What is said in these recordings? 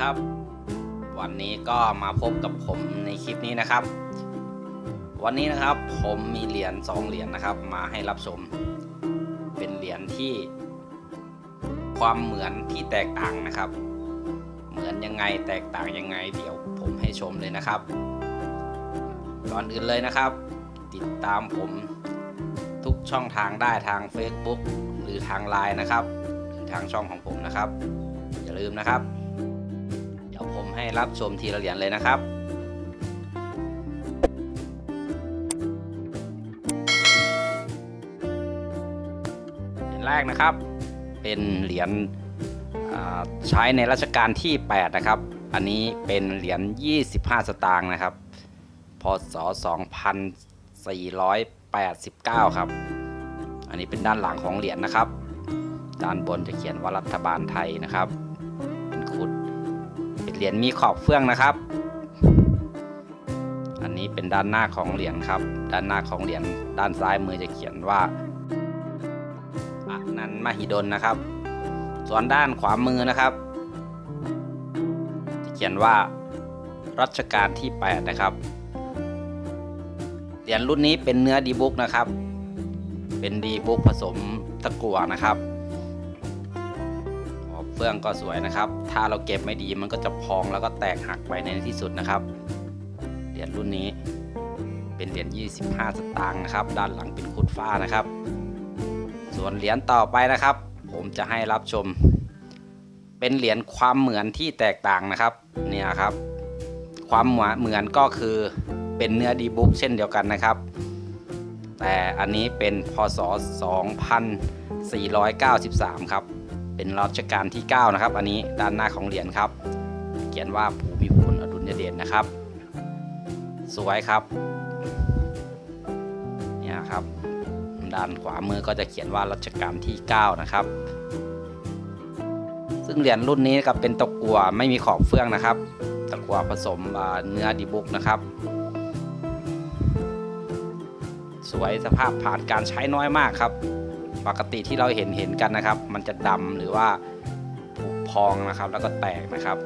ครับ วันนี้ก็มาพบกับผมในคลิปนี้นะครับ วันนี้นะครับผมมีเหรียญ2เหรียญนะครับ มาให้รับชม เป็นเหรียญที่ ความเหมือนที่แตกต่างนะครับ เหมือนยังไงแตกต่างยังไง เดี๋ยวผมให้ชมเลยนะครับก่อนอื่นเลยนะครับ ติดตามผมทุกช่องทางได้ทาง Facebook หรือทาง Line นะครับ หรือทางช่องของผมนะครับ อย่าลืมนะครับ รับชมทีละเหรียญเลยนะครับเหรียญแรกนะครับ เป็นเหรียญใช้ในรัชกาลที่ 8 นะครับ อันนี้เป็นเหรียญ 25 สตางค์นะครับ พศ 2489 ครับ อันนี้เป็นด้านหลังของเหรียญนะครับ ด้านบนจะเขียนว่ารัฐบาลไทยนะครับ เหรียญมีขอบเฟื่องนะครับ อันนี้เป็นด้านหน้าของเหรียญครับ ด้านหน้าของเหรียญด้านซ้ายมือจะเขียนว่าอนันมหิดลนะครับ ส่วนด้านขวามือนะครับ จะเขียนว่ารัชกาลที่ 8 นะครับ เหรียญรุ่นนี้เป็นเนื้อดีบุ๊กนะครับ เป็นดีบุ๊กผสมตะกั่วนะครับ ขอบเฟื่องก็สวยนะครับ ถ้าเราเก็บไม่ดีมันก็จะพองแล้วก็แตกหักไปในที่สุดนะครับเหรียญรุ่นนี้เป็นเหรียญ25 สตางค์นะครับ ด้านหลังเป็นคุดฟ้านะครับ ส่วนเหรียญต่อไปนะครับ ผมจะให้รับชม เป็นเหรียญความเหมือนที่แตกต่างนะครับเนี่ยครับ ความเหมือนก็คือเป็นเนื้อดีบุ๊กเช่นเดียวกันนะครับ แต่อันนี้เป็นพศ 2493 ครับ เป็นรัชกาลที่ 9 นะครับ อันนี้ด้านหน้าของเหรียญครับ เขียนว่าภูมิพลอดุลยเดชนะครับ สวยครับเนี่ยครับ ด้านขวามือก็จะเขียนว่ารัชกาลที่ 9 นะครับ ซึ่งเหรียญรุ่นนี้กับเป็นตะกั่วไม่มีขอบเฟื่องนะครับ ตะกั่วผสมเนื้อดีบุกนะครับ สวยสภาพผ่านการใช้น้อยมากครับ ปกติที่เราเห็นเห็นกันนะครับ มันจะดำหรือว่าผุพองนะครับ แล้วก็แตกนะครับ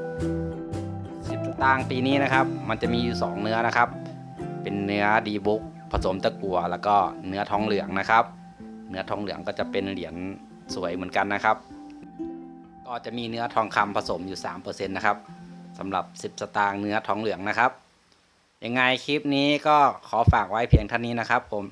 สิบสตางค์ปีนี้นะครับ มันจะมีอยู่สองเนื้อนะครับ เป็นเนื้อดีบุกผสมตะกั่วแล้วก็เนื้อทองเหลืองนะครับ เนื้อทองเหลืองก็จะเป็นเหรียญสวยเหมือนกันนะครับ ก็จะมีเนื้อทองคำผสมอยู่ 3%นะครับสำหรับ 10 สตางค์เนื้อทองเหลืองนะครับ ยังไงคลิปนี้ก็ขอฝากไว้เพียงเท่านี้นะครับผม